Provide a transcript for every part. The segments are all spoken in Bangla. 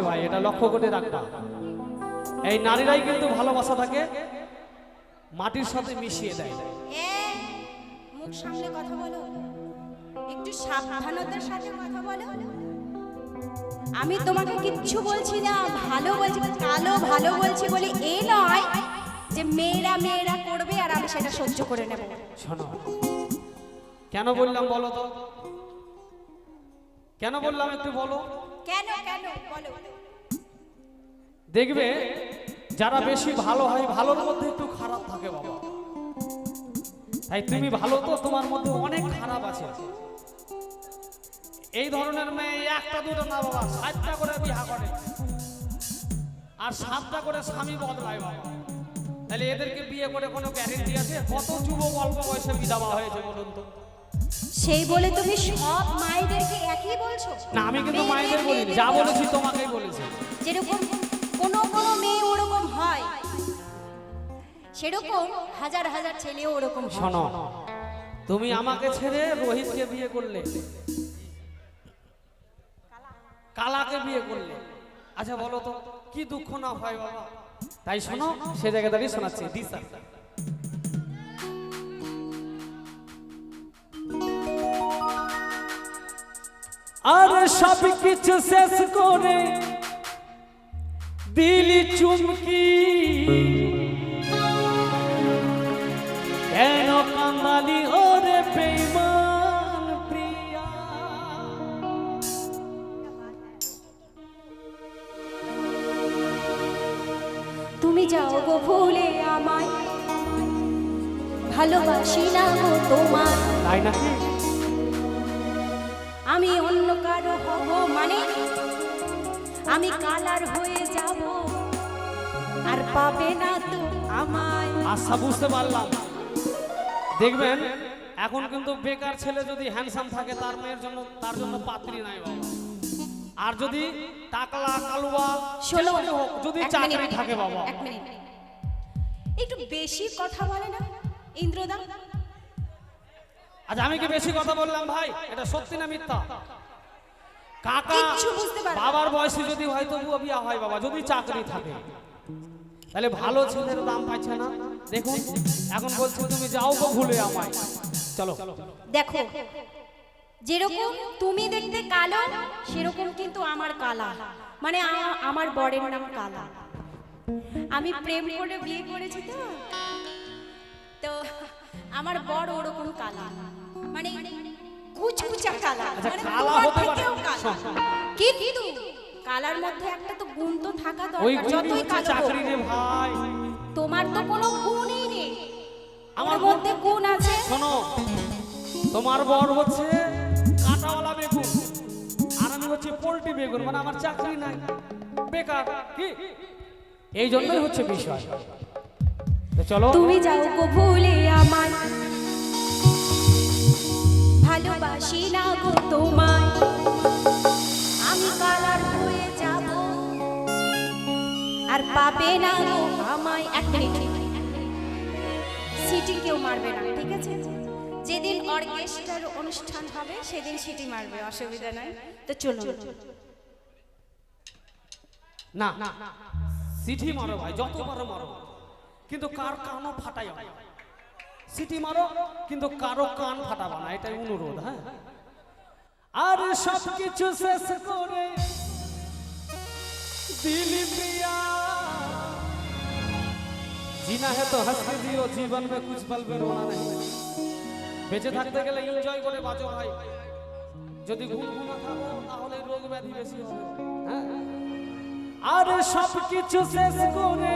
রে ভাই এটা লক্ষ্য করে রাখবা। এই নারীরাই কিন্তু ভালোবাসাটাকে মাটির সাথে মিশিয়ে দেয়। মুখ সামলে কথা বলো। একটু সাবধানতার সাথে কথা বলো। আমি তোমাকে কিচ্ছু বলছি না ভালো বলছি কালো ভালো বলছি বলে এ নয় যে মেয়েরা মেয়েরা করবে আর আমি সেটা সহ্য করে নেব। শোনো কেন বললাম বলো তো? কেন বললাম একটু বলো? কেন কেন বলো? দেখবে যারা বেশি ভালো হয় ভালোর মধ্যে একটু খারাপ থাকে বাবা। তাই তুমি ভালো তো তোমার মধ্যে অনেক খারাপ আছে। এই ধরনের মেয়ে একটা দুটো না বাবা সাতটা করে বিহা করে। আর সাতটা করে স্বামী বদলায় বাবা। তাহলে এদেরকে বিয়ে করে কোনো গ্যারেন্টি আছে? কত যুবক অল্প বয়সে বিধবা হয়েছে বলুন তো? সেই বলে তুমি সব মায়েদেরকে একই বলছো? না আমি কিন্তু মেয়ে, মায়েদের মেয়ে, বলিনি যা। বলেছি তোমাকেই বলেছি। যেরকম কোনো কোনো মেয়ে ওরকম হয় সেরকম হাজার হাজার ছেলেও ওরকম হয়। শোনো তুমি আমাকে ছেড়ে রোহিতকে বিয়ে করলে। কালাকে বিয়ে করলে। আচ্ছা বলো তো কি দুঃখ না হয় বাবা? তাই শোনো সে জায়গায় দাঁড়িয়ে শোনাচ্ছি। দিশা। আর সব কিছু শেষ করে দিলি চুমকি। কেন কান্দালি ওরে বেইমান প্রিয়া? তুমি যাও গো ভুলে আমায় ভালোবাসি না গো তোমায়। তাই নাকি? আমি অন্য কারও হব মানে আমি কালার হয়ে যাব। আর পাবে না তো আমায়। আশা বুঝতে পারলাম। দেখবেন এখন কিন্তু বেকার ছেলে যদি হ্যান্ডসাম থাকে তার মেয়ের জন্য তার জন্য পাত্রী নাই বাবা। আর যদি টাকলা কালুয়া ছেলে হোক, যদি চাকরি থাকে বাবা। একটু বেশি কথা বলে না? ইন্দ্রদা আচ্ছা আমি কি বেশি কথা বললাম ভাই? এটা সত্যি না মিথ্যা? কাকা। বাবার বয়সে যদি হয় তবুও বিয়া হয় বাবা যদি চাকরি থাকে। তাহলে ভালো ছেলের দাম পাচ্ছে না। দেখুন এখন বলছে তুমি যাও গো ভুলে আমায়। চলো। দেখো যেরকম তুমি দেখতে কালো সেরকম কিন্তু আমার কালা। মানে আমার বরের নাম কালা। আমি প্রেম করে বিয়ে করেছি তো? তো আমার বর ওরকম কালা। মানে কুচকুচা কালা আচ্ছা, মানে কালা হতে পারে। কিন্তু কালার মধ্যে একটা তো গুণ তো থাকা দরকার। যতই কালো চাকরি রে ভাই। তোমার তো কোনো গুণই নেই। আমার মধ্যে গুণ আছে। শোনো তোমার বর হচ্ছে কাঁটাওয়ালা বেগুন আর আমি হচ্ছে পোল্ট্রি বেগুন মানে আমার চাকরি নাই। বেকার কি? এই জন্যই হচ্ছে বিষয়। তো চলো। তুমি যাও গো ভুলে আমায়। সিটি যেদিন অর্কেস্ট্রার অনুষ্ঠান হবে, সেদিন সিটি মারবে, অসুবিধা নাই। তো চলো না সিটি মারো ভাই যত মারো। কিন্তু কার কানও সিটি মারো, কিন্তু কারও কান ফাটাবো না, এটাই অনুরোধ হ্যাঁ? আর সব কিছু শেষ করে দিলি প্রিয়া। जीना है तो हंस के जियो जीवन में कुछ पल भी रोना नहीं বেঁচে থাকতে গেলে এনজয় করে বাঁচো ভাই যদি গুনগুনা থাকো তাহলে রোগ ব্যাধি বেশি হবে হ্যাঁ আর সব কিছু শেষ করে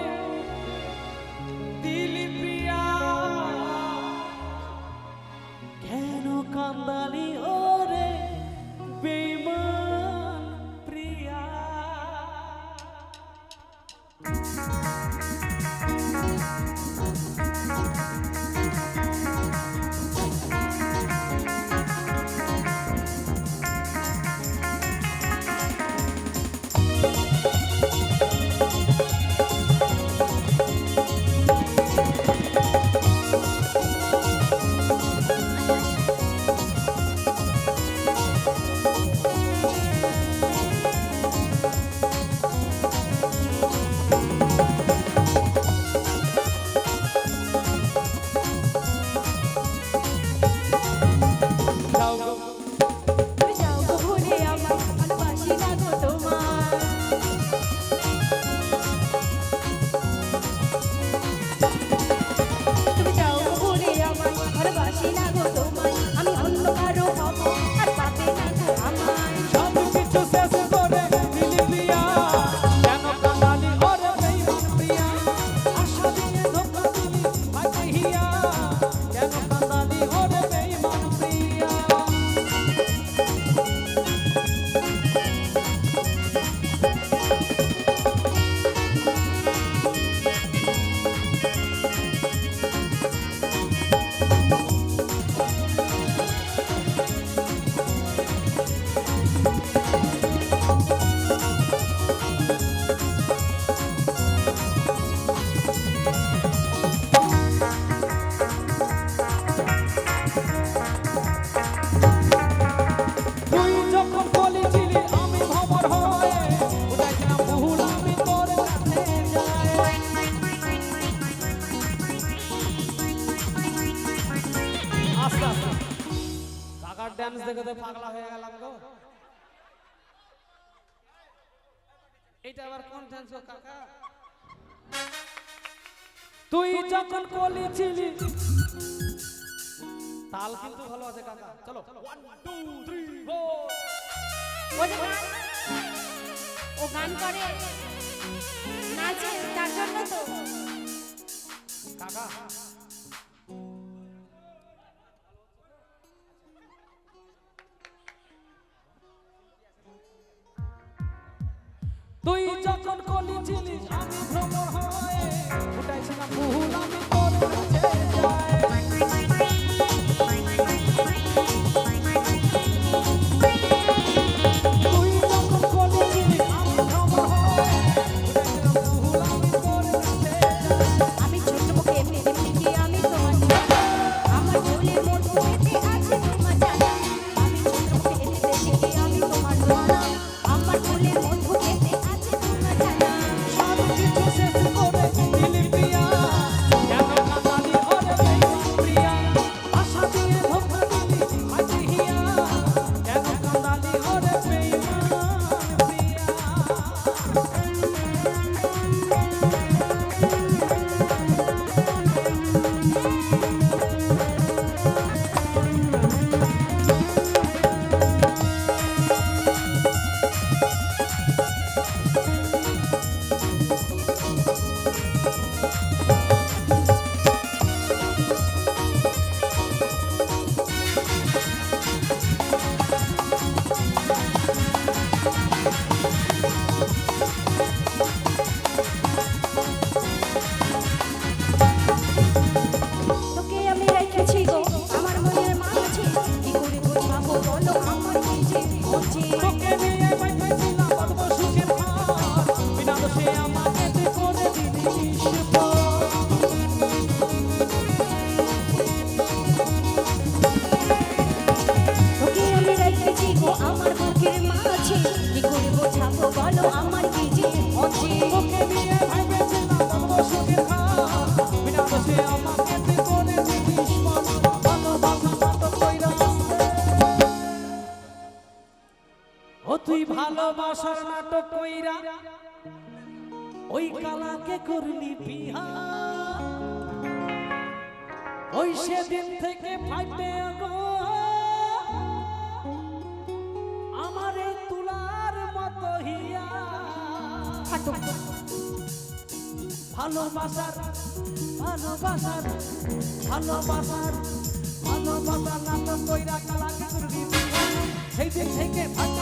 দিল প্রিয়া কেন কান্দালি দেখে পাগলা হয়ে গেলাম গো। এটা আবার কোন ডান্স কাকা? তুই যখন কলি ছিলি তাল কিন্তু ভালো আছে কাকা। চলো। ওয়ান টু থ্রি ফোর ও গান করে নাচে তার জন্য তো। কাকা যখন বোঝাবো বলো আমার কি যে কইরা ওই কালাকে করলি বিহা। ওই সেদিন থেকে ফাইটে গো আমার এই তুলার মতো হিয়া। ভালোবাসার ভালোবাসার ভালোবাসার ভালোবাসার নাটক কইরা কালাকে করলি বিহা। সেই দিন থেকে ফাটে